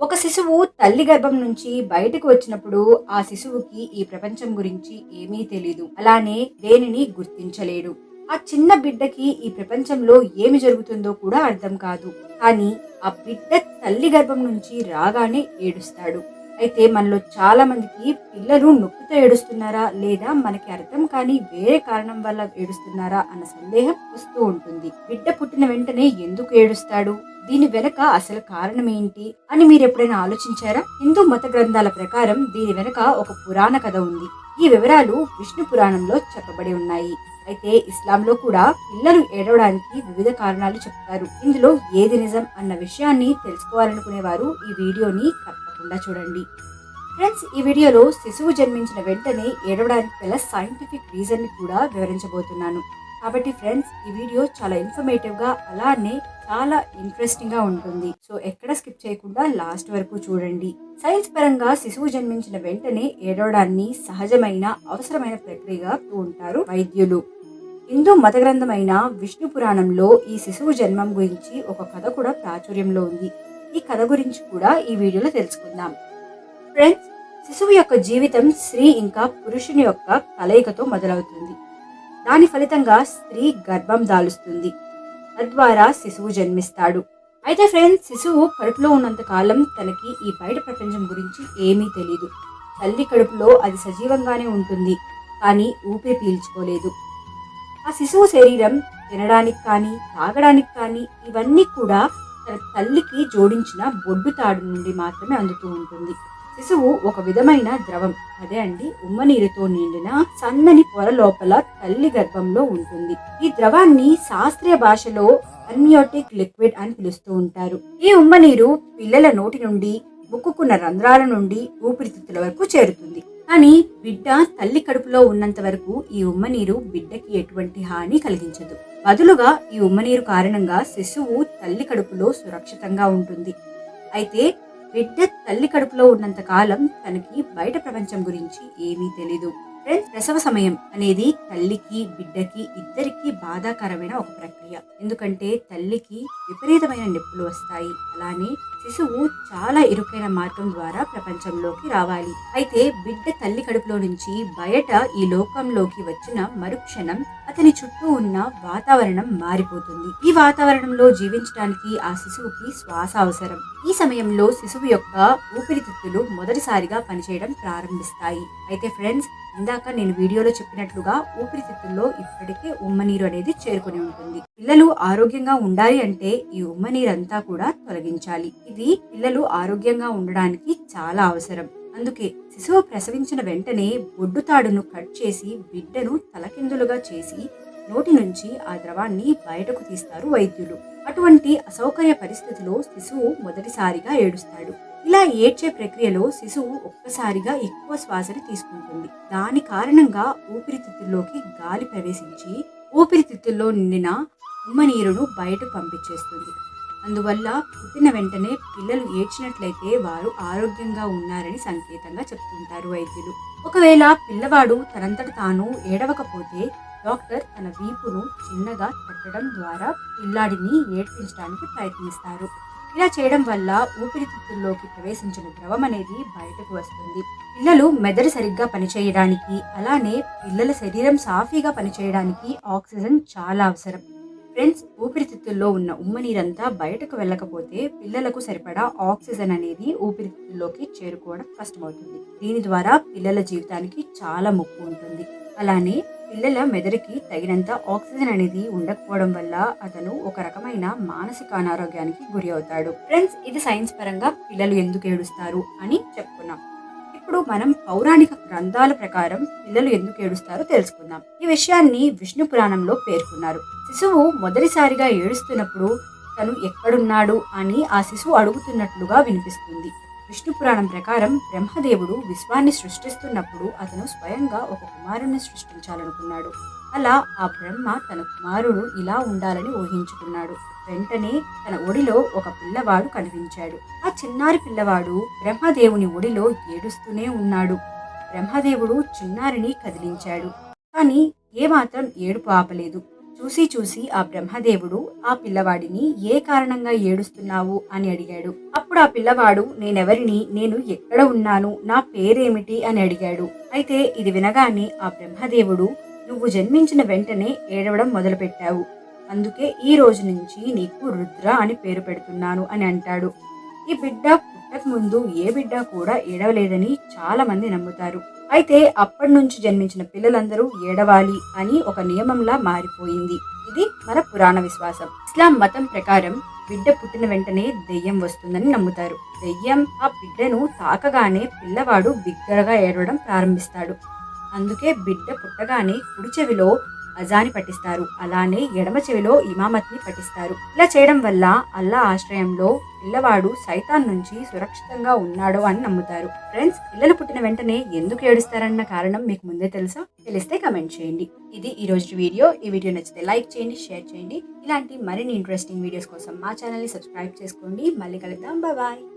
ఒక శిశువు తల్లి గర్భం నుంచి బయటకు వచ్చినప్పుడు ఆ శిశువుకి ఈ ప్రపంచం గురించి ఏమీ తెలీదు. అలానే దేనిని గుర్తించలేడు. ఆ చిన్న బిడ్డకి ఈ ప్రపంచంలో ఏమి జరుగుతుందో కూడా అర్థం కాదు. కానీ ఆ బిడ్డ తల్లి గర్భం నుంచి రాగానే ఏడుస్తాడు. అయితే మనలో చాలా మందికి పిల్లలు నొప్పితో ఏడుస్తున్నారా లేదా మనకి అర్థం కాని వేరే కారణం వల్ల ఏడుస్తున్నారా అన్న సందేహం వస్తూ ఉంటుంది. బిడ్డ పుట్టిన వెంటనే ఎందుకు ఏడుస్తాడు? దీని వెనక అసలు కారణం ఏంటి? అని మీరు ఎప్పుడైనా ఆలోచించారా? హిందూ మత గ్రంథాల ప్రకారం దీని వెనక ఒక పురాణ కథ ఉంది. ఈ వివరాలు విష్ణు పురాణంలో చెప్పబడి ఉన్నాయి. అయితే ఇస్లాంలో కూడా పిల్లలు ఏడవడానికి వివిధ కారణాలు చెప్తారు. ఇందులో ఏది నిజం అన్న విషయాన్ని తెలుసుకోవాలనుకునే వారు ఈ వీడియోని తప్పకుండా చూడండి. ఫ్రెండ్స్ ఈ వీడియోలో శిశువు జన్మించిన వెంటనే ఏడవడానికి గల సైంటిఫిక్ రీజన్ని కూడా వివరించబోతున్నాను. కాబట్టి ఫ్రెండ్స్ ఈ వీడియో చాలా ఇన్ఫర్మేటివ్గా అలానే చాలా ఇంట్రెస్టింగ్గా ఉంటుంది. సో ఎక్కడ స్కిప్ చేయకుండా లాస్ట్ వరకు చూడండి. సైన్స్ పరంగా శిశువు జన్మించిన వెంటనే ఏడవడాన్ని సహజమైన అవసరమైన ప్రక్రియగా ఉంటారు వైద్యులు. హిందూ మత గ్రంథమైన విష్ణు పురాణంలో ఈ శిశువు జన్మం గురించి ఒక కథ కూడా ప్రాచుర్యంలో ఉంది. ఈ కథ గురించి కూడా ఈ వీడియోలో తెలుసుకుందాం. ఫ్రెండ్స్ శిశువు యొక్క జీవితం స్త్రీ ఇంకా పురుషుని యొక్క కలయికతో మొదలవుతుంది. దాని ఫలితంగా స్త్రీ గర్భం దాలుస్తుంది. తద్వారా శిశువు జన్మిస్తాడు. అయితే ఫ్రెండ్స్ శిశువు కడుపులో ఉన్నంత కాలం తనకి ఈ బయట ప్రపంచం గురించి ఏమీ తెలియదు తల్లి కడుపులో అది సజీవంగానే ఉంటుంది కానీ ఊపిరి పీల్చుకోలేదు. ఆ శిశువు శరీరం తినడానికి కానీ తాగడానికి కానీ ఇవన్నీ కూడా తన తల్లికి జోడించిన బొడ్డు తాడు నుండి మాత్రమే అందుతూ ఉంటుంది. శిశువు ఒక విధమైన ద్రవం అదే అండి ఉమ్మనీరుతో నిండిన సన్నని పొర లోపల తల్లి గర్భంలో ఉంటుంది. ఈ ద్రవాన్ని శాస్త్రీయ భాషలో అన్యోటిక్ లిక్విడ్ అని పిలుస్తూ ఉంటారు. ఈ ఉమ్మనీరు పిల్లల నోటి నుండి ముక్కుకున్న రంధ్రాల నుండి ఊపిరితిత్తుల వరకు చేరుతుంది. కానీ బిడ్డ తల్లి కడుపులో ఉన్నంత వరకు ఈ ఉమ్మనీరు బిడ్డకి ఎటువంటి హాని కలిగించదు. బదులుగా ఈ ఉమ్మనీరు కారణంగా శిశువు తల్లి కడుపులో సురక్షితంగా ఉంటుంది. అయితే బిడ్డ తల్లి కడుపులో ఉన్నంత కాలం తనకి బయట ప్రపంచం గురించి ఏమీ తెలీదు. ఫ్రెండ్స్ ప్రసవ సమయం అనేది తల్లికి బిడ్డకి ఇద్దరికి బాధాకరమైన ఒక ప్రక్రియ. ఎందుకంటే తల్లికి విపరీతమైన నొప్పులు వస్తాయి. అలానే శిశువు చాలా ఇరుకైన మార్గం ద్వారా ప్రపంచంలోకి రావాలి. అయితే బిడ్డ తల్లి కడుపులో నుంచి బయట ఈ లోకంలోకి వచ్చిన మరుక్షణం అతని చుట్టూ ఉన్న వాతావరణం మారిపోతుంది. ఈ వాతావరణంలో జీవించడానికి ఆ శిశువుకి శ్వాస అవసరం. ఈ సమయంలో శిశువు యొక్క ఊపిరితిత్తులు మొదటిసారిగా పనిచేయడం ప్రారంభిస్తాయి. అయితే ఫ్రెండ్స్ ఇందాక నేను వీడియోలో చెప్పినట్లుగా ఊపిరితిత్తుల్లో ఇప్పటికే ఉమ్మనీరు అనేది చేరుకొని ఉంటుంది. పిల్లలు ఆరోగ్యంగా ఉండాలి అంటే ఈ ఉమ్మనీరంతా కూడా తొలగించాలి. ఇది పిల్లలు ఆరోగ్యంగా ఉండడానికి చాలా అవసరం. అందుకే శిశువు ప్రసవించిన వెంటనే బొడ్డు తాడును కట్ చేసి బిడ్డను తలకిందులుగా చేసి నోటి నుంచి ఆ ద్రవాన్ని బయటకు తీస్తారు వైద్యులు. అటువంటి అసౌకర్య పరిస్థితిలో శిశువు మొదటిసారిగా ఏడుస్తాడు. ఇలా ఏడ్చే ప్రక్రియలో శిశువు ఒక్కసారిగా ఎక్కువ శ్వాసని తీసుకుంటుంది. దాని కారణంగా ఊపిరితిత్తుల్లోకి గాలి ప్రవేశించి ఊపిరితిత్తుల్లో నిండిన ఉమ్మనీరును బయటకు పంపించేస్తుంది. అందువల్ల పుట్టిన వెంటనే పిల్లలు ఏడ్చినట్లయితే వారు ఆరోగ్యంగా ఉన్నారని సంకేతంగా చెప్తుంటారు వైద్యులు. ఒకవేళ పిల్లవాడు తనంతట తాను ఏడవకపోతే డాక్టర్ తన వీపును చిన్నగా తట్టడం ద్వారా పిల్లాడిని ఏడ్పించడానికి ప్రయత్నిస్తారు. ఇలా చేయడం వల్ల ఊపిరితిత్తుల్లోకి ప్రవేశించిన ద్రవం అనేది బయటకు వస్తుంది. పిల్లలు మెదడు సరిగ్గా పనిచేయడానికి అలానే పిల్లల శరీరం సాఫీగా పనిచేయడానికి ఆక్సిజన్ చాలా అవసరం. ఫ్రెండ్స్ ఊపిరితిత్తుల్లో ఉన్న ఉమ్మనీరంతా బయటకు వెళ్ళకపోతే పిల్లలకు సరిపడా ఆక్సిజన్ అనేది ఊపిరితిత్తుల్లోకి చేరుకోవడం కష్టమవుతుంది. దీని ద్వారా పిల్లల జీవితానికి చాలా ముప్పు ఉంటుంది. అలానే పిల్లల మెదడుకి తగినంత ఆక్సిజన్ అనేది ఉండకపోవడం వల్ల అతను ఒక రకమైన మానసిక అనారోగ్యానికి గురి అవుతాడు. ఫ్రెండ్స్ ఇది సైన్స్ పరంగా పిల్లలు ఎందుకు ఏడుస్తారు? అని చెప్పుకున్నాం. ఇప్పుడు మనం పౌరాణిక గ్రంథాల ప్రకారం పిల్లలు ఎందుకు ఏడుస్తారో తెలుసుకుందాం. ఈ విషయాన్ని విష్ణు పురాణంలో పేర్కొన్నారు. శిశువు మొదటిసారిగా ఏడుస్తున్నప్పుడు తను ఎక్కడున్నాడు అని ఆ శిశువు అడుగుతున్నట్లుగా వినిపిస్తుంది. విష్ణు పురాణం ప్రకారం బ్రహ్మదేవుడు విశ్వాన్ని సృష్టిస్తున్నప్పుడు అతను స్వయంగా ఒక కుమారుణ్ణి సృష్టించాలనుకున్నాడు. అలా ఆ బ్రహ్మ తన కుమారుడు ఇలా ఉండాలని ఊహించుకున్నాడు. వెంటనే తన ఒడిలో ఒక పిల్లవాడు కనిపించాడు. ఆ చిన్నారి పిల్లవాడు బ్రహ్మదేవుని ఒడిలో ఏడుస్తూనే ఉన్నాడు. బ్రహ్మదేవుడు చిన్నారిని కదిలించాడు. కానీ ఏమాత్రం ఏడుపు ఆపలేదు. చూసి చూసి ఆ బ్రహ్మదేవుడు ఆ పిల్లవాడిని ఏ కారణంగా ఏడుస్తున్నావు? అని అడిగాడు. అప్పుడు ఆ పిల్లవాడు నేనెవరిని? నేను ఎక్కడ ఉన్నాను? నా పేరేమిటి? అని అడిగాడు. అయితే ఇది వినగానే ఆ బ్రహ్మదేవుడు నువ్వు జన్మించిన వెంటనే ఏడవడం మొదలుపెట్టావు. అందుకే ఈ రోజు నుంచి నీకు రుద్ర అని పేరు పెడుతున్నాను అని అంటాడు. ఈ బిడ్డ పుట్టక ముందు ఏ బిడ్డ కూడా ఏడవలేదని చాలా మంది నమ్ముతారు. అయితే అప్పటి నుంచి జన్మించిన పిల్లలందరూ ఏడవాలి అని ఒక నియమంలా మారిపోయింది. ఇది మన పురాణ విశ్వాసం. ఇస్లాం మతం ప్రకారం బిడ్డ పుట్టిన వెంటనే దెయ్యం వస్తుందని నమ్ముతారు. దెయ్యం ఆ బిడ్డను తాకగానే పిల్లవాడు బిగ్గరగా ఏడవడం ప్రారంభిస్తాడు. అందుకే బిడ్డ పుట్టగానే కుడి చెవిలో అజాని పట్టిస్తారు అలానే ఎడమ చెవిలో ఇమామత్ని పట్టిస్తారు ఇలా చేయడం వల్ల అల్లా ఆశ్రయంలో పిల్లవాడు సైతాన్ నుంచి సురక్షితంగా ఉన్నాడు అని నమ్ముతారు. ఫ్రెండ్స్ పిల్లలు పుట్టిన వెంటనే ఎందుకు ఏడుస్తారన్న కారణం మీకు ముందే తెలుసా? తెలిస్తే కమెంట్ చేయండి. ఇది ఈ రోజు వీడియో. ఈ వీడియో నచ్చితే లైక్ చేయండి షేర్ చేయండి. ఇలాంటి మరిన్ని ఇంట్రెస్టింగ్ వీడియోస్ కోసం మా ఛానల్ని సబ్స్క్రైబ్ చేసుకోండి. మళ్ళీ కలుద్దాం. బాయ్.